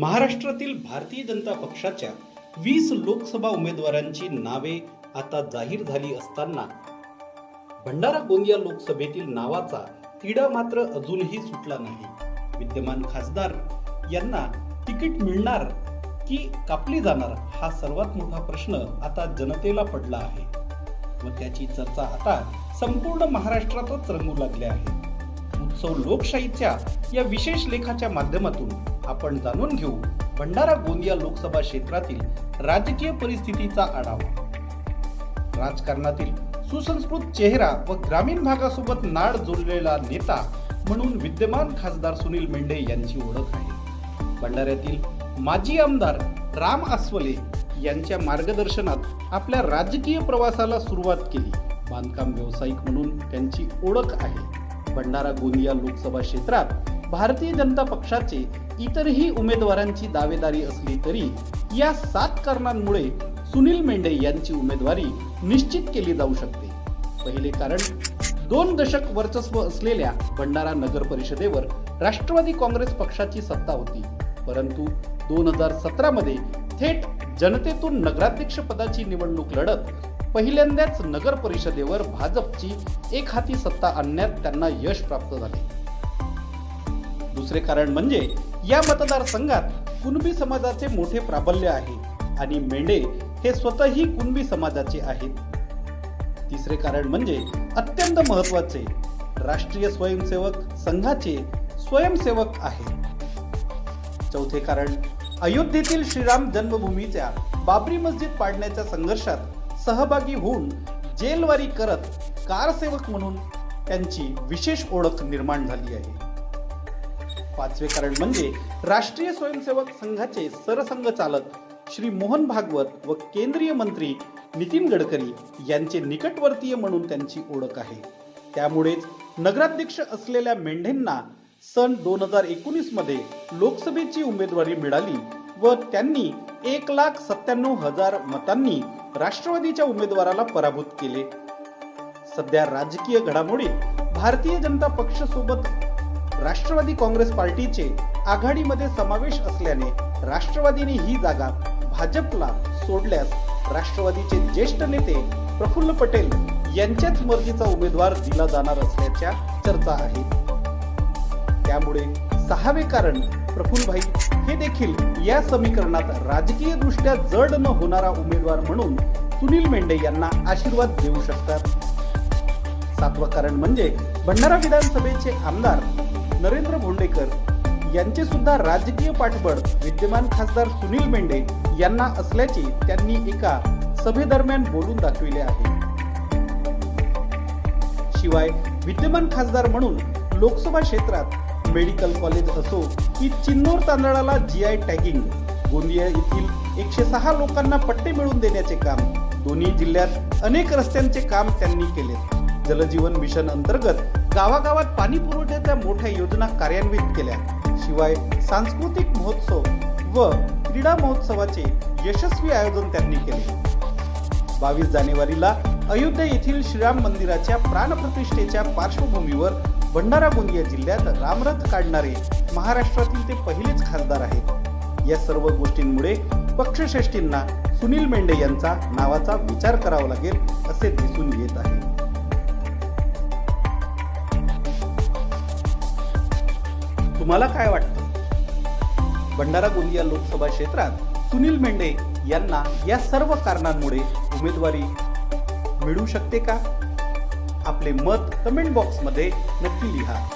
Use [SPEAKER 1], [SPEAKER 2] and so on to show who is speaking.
[SPEAKER 1] महाराष्ट्रातील भारतीय जनता पक्षाच्या वीस लोकसभा उमेदवारांची नावे आता जाहीर झाली असताना भंडारा गोंदिया लोकसभेतील नावाचा तिढा मात्र अजूनही सुटला नाही. विद्यमान खासदार यांना तिकीट मिळणार की कापली जाणार हा सर्वात मोठा प्रश्न आता जनतेला पडला आहे. व त्याची चर्चा आता संपूर्ण महाराष्ट्रातच रंगू लागली आहे. उत्सव लोकशाहीच्या या विशेष लेखाच्या माध्यमातून आपण जाणून घेऊ भंडारा गोंदिया लोकसभा क्षेत्रातील राजकीय परिस्थितीचा आढावा. राजकारणातील सुसंस्कृत चेहरा व ग्रामीण भागासोबत नाड जोडलेला नेता म्हणून विद्यमान खासदार सुनील मेंढे यांची ओळख आहे. भंडाऱ्यातील माजी आमदार राम आस्वले यांच्या मार्गदर्शनात आपल्या राजकीय प्रवासाला सुरुवात केली. बांधकाम व्यावसायिक म्हणून त्यांची ओळख आहे. भंडारा गोंदिया लोकसभा क्षेत्रात भारतीय जनता पक्षाचे इतरही उमेदवारांची दावेदारी असली तरी या सात कारणांमुळे सुनील मेंढे यांची उमेदवारी निश्चित केली जाऊ शकते. पहिले कारण दोन दशक वर्चस्व असलेल्या भंडारा नगर परिषदेवर राष्ट्रवादी काँग्रेस पक्षाची सत्ता होती. परंतु दोन हजार सतरा मध्ये थेट जनतेतून नगराध्यक्ष पदाची निवडणूक लढत पहिल्यांदाच नगर परिषदेवर भाजपची एक हाती सत्ता आणण्यात त्यांना यश प्राप्त झाले. दुसरे कारण म्हणजे या मतदारसंघात कुणबी समाजाचे मोठे प्राबल्य आहे आणि मेंढे हे स्वतःही कुणबी समाजाचे आहेत. तिसरे कारण म्हणजे अत्यंत महत्त्वाचे राष्ट्रीय स्वयंसेवक संघाचे स्वयंसेवक आहेत. चौथे कारण अयोध्येतील श्रीराम जन्मभूमीच्या बाबरी मस्जिद पाडण्याच्या संघर्षात सहभागी होऊन जेलवारी करत कारसेवक म्हणून त्यांची विशेष ओळख निर्माण झाली आहे. पाचवे कारण म्हणजे राष्ट्रीय स्वयंसेवक संघाचे सरसंघ चालक श्री मोहन भागवत व केंद्रीय मंत्री नितीन गडकरी यांचे निकटवर्तीय म्हणून त्यांची ओळख आहे. त्यामुळेच नगराध्यक्ष असलेल्या मेंढेंना सन दोन हजार एकोणीसमध्ये लोकसभेची उमेदवारी मिळाली व त्यांनी एक लाख सत्त्याण्णव हजार मतांनी राष्ट्रवादीच्या उमेदवाराला पराभूत केले. सध्या राजकीय घडामोडीत भारतीय जनता पक्षासोबत राष्ट्रवादी काँग्रेस पार्टीचे आघाडीमध्ये समावेश असल्याने राष्ट्रवादीने ही जागा भाजपला सोडल्यास राष्ट्रवादीचे ज्येष्ठ नेते प्रफुल्ल पटेल यांच्याच मर्जीचा उमेदवार दिला जाणार असल्याच्या चर्चा आहेत त्यामुळे सहावे कारण प्रफुल्लभाई हे देखील या समीकरणात राजकीय दृष्ट्या जड न होणारा उमेदवार म्हणून सुनील मेंढे यांना आशीर्वाद देऊ शकतात. सातवं कारण म्हणजे भंडारा विधानसभेचे आमदार नरेंद्र भोंडेकर यांचे सुद्धा राजकीय पाठबळ विद्यमान खासदार सुनील मेंढे यांना असल्याचे त्यांनी एका सभेदरम्यान बोलून दाखविले आहे. शिवाय विद्यमान खासदार म्हणून लोकसभा क्षेत्रात मेडिकल कॉलेज असो की चिन्नोर तांदळाला जी आय टॅगिंग गोंदिया येथील एकशे सहा लोकांना पट्टे मिळवून देण्याचे काम दोन्ही जिल्ह्यात अनेक रस्त्यांचे काम त्यांनी केले. जलजीवन मिशन अंतर्गत गावागावात पाणी पुरवठ्याच्या मोठ्या योजना कार्यान्वित केल्या. शिवाय सांस्कृतिक महोत्सव व क्रीडा महोत्सवाचे यशस्वी आयोजन त्यांनी केले. बावीस जानेवारीला अयोध्या येथील श्रीराम मंदिराच्या प्राणप्रतिष्ठेच्या पार्श्वभूमीवर भंडारा गोंदिया जिल्ह्यात रामरथ काढणारे महाराष्ट्रातील ते पहिलेच खासदार आहेत. या सर्व गोष्टींमुळे पक्षश्रेष्ठींना सुनील मेंढे यांचा नावाचा विचार करावा लागेल असे दिसून येत आहे. तुम्हाला काय वाटतं? भंडारा गोंदिया लोकसभा क्षेत्रात सुनील मेंढे यांना या सर्व कारणांमुळे उमेदवारी मिळू शकते का? आपले मत कमेंट बॉक्समध्ये नक्की लिहा.